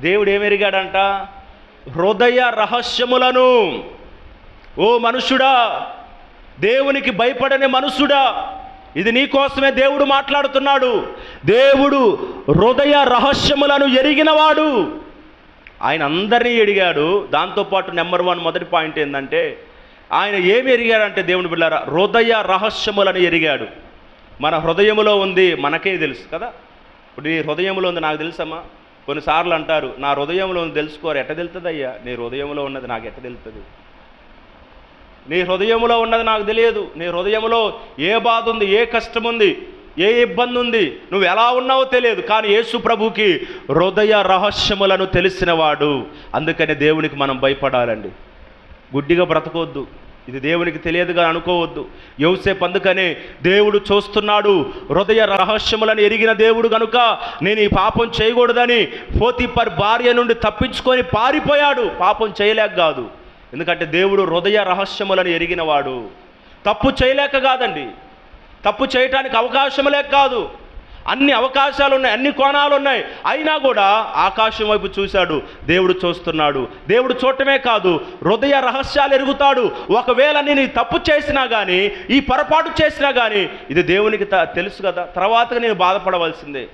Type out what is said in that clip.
దేవుడు ఏమెరిగాడంట హృదయ రహస్యములను. ఓ మనుషుడా దేవునికి భయపడని మనుషుడా ఇది నీ కోసమే దేవుడు మాట్లాడుతున్నాడు. దేవుడు హృదయ రహస్యములను ఎరిగినవాడు. ఆయన అందరినీ ఎడిగాడు దాంతోపాటు నెంబర్ వన్ మొదటి పాయింట్ ఏంటంటే ఆయన ఏమి ఎరిగాడంటే దేవుని బిళ్ళారా హృదయ రహస్యములను ఎరిగాడు. మన హృదయములో ఉంది మనకే తెలుసు కదా? ఇప్పుడు నీ హృదయంలో ఉంది నాకు తెలుసమ్మా? కొన్నిసార్లు అంటారు నా హృదయంలో తెలుసుకోరు ఎట్ట తెలుతుంది అయ్యా నీ హృదయంలో ఉన్నది నాకు ఎట్ట తెలుస్తుంది నీ హృదయంలో ఉన్నది నాకు తెలియదు. నీ హృదయంలో ఏ బాధ ఉంది ఏ కష్టం ఉంది ఏ ఇబ్బంది ఉంది నువ్వు ఎలా ఉన్నావో తెలియదు. కానీ యేసు ప్రభుకి హృదయ రహస్యములను తెలిసినవాడు అందుకని దేవునికి మనం భయపడాలండి. గుడ్డిగా బ్రతకొద్దు. ఇది దేవునికి తెలియదుగా అనుకోవద్దు. యోసేపు అందుకనే దేవుడు చూస్తున్నాడు హృదయ రహస్యములను ఎరిగిన దేవుడు కనుక నేను ఈ పాపం చేయకూడదని పోతిపర్ భార్య నుండి తప్పించుకొని పారిపోయాడు. పాపం చేయలేక కాదు. ఎందుకంటే దేవుడు హృదయ రహస్యములను ఎరిగినవాడు. తప్పు చేయలేక కాదండి. తప్పు చేయటానికి అవకాశం లేక కాదు. అన్ని అవకాశాలు ఉన్నాయి అన్ని కోణాలు ఉన్నాయి అయినా కూడా ఆకాశం వైపు చూశాడు దేవుడు చూస్తున్నాడు. దేవుడు చూడటమే కాదు హృదయ రహస్యాలు ఎరుగుతాడు. ఒకవేళ నేను ఈ తప్పు చేసినా కానీ ఈ పొరపాటు చేసినా కానీ ఇది దేవునికి త- తెలుసు కదా. తర్వాత నేను బాధపడవలసిందే.